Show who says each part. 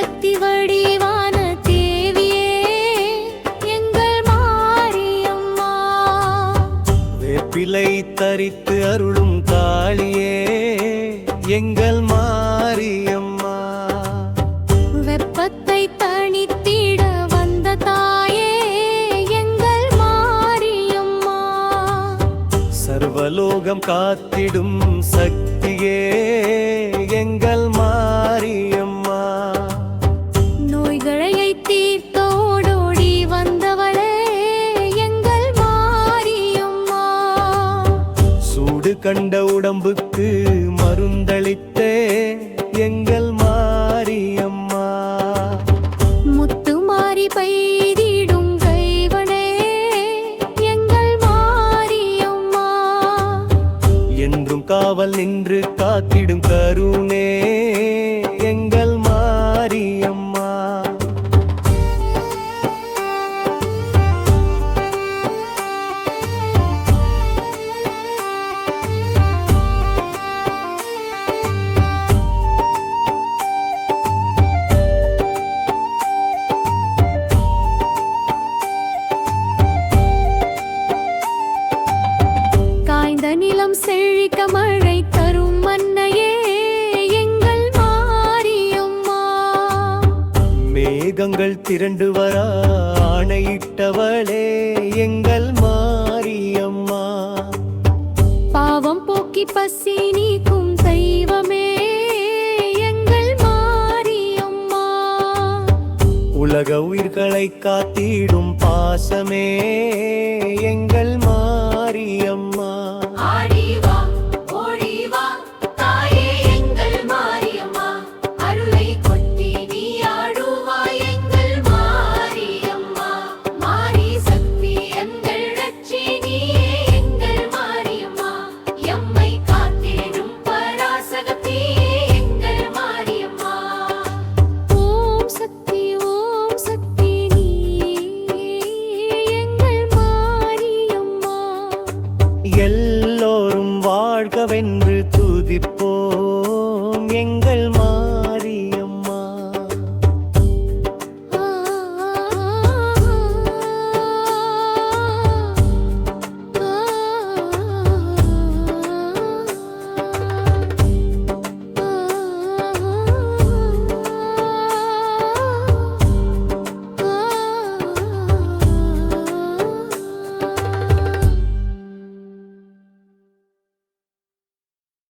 Speaker 1: சக்தி வடிவான தேவியே எங்கள் மாரியம்மா. வேப்பிலை தரித்து அருளும் காளியே எங்கள் மாரியம்மா.
Speaker 2: வெப்பத்தை தணித்திட வந்த தாயே எங்கள் மாரியம்மா.
Speaker 1: சர்வலோகம் காத்திடும் சக்தியே சூடு கண்ட உடம்புக்கு மருந்தளித்தே எங்கள் மாரியம்மா.
Speaker 2: முத்து மாறி பெய்திடும் கைவனே எங்கள் மாரியம்மா.
Speaker 1: என்றும் காவல் நின்று காத்திடும் கருணே
Speaker 2: நிலம் செழிக்க மழை தரும் மன்னையே எங்கள் மாரியம்மா.
Speaker 1: மேகங்கள் திரண்டு வர ஆணையிட்டவளே எங்கள் மாரியம்மா.
Speaker 2: பாவம் போக்கி பசி நீக்கும் தெய்வமே எங்கள் மாரியம்மா.
Speaker 1: உலக உயிர்களை காத்திடும் பாசமே எங்கள் மாரியம்மா.
Speaker 3: துதிப்போம். எங்கள்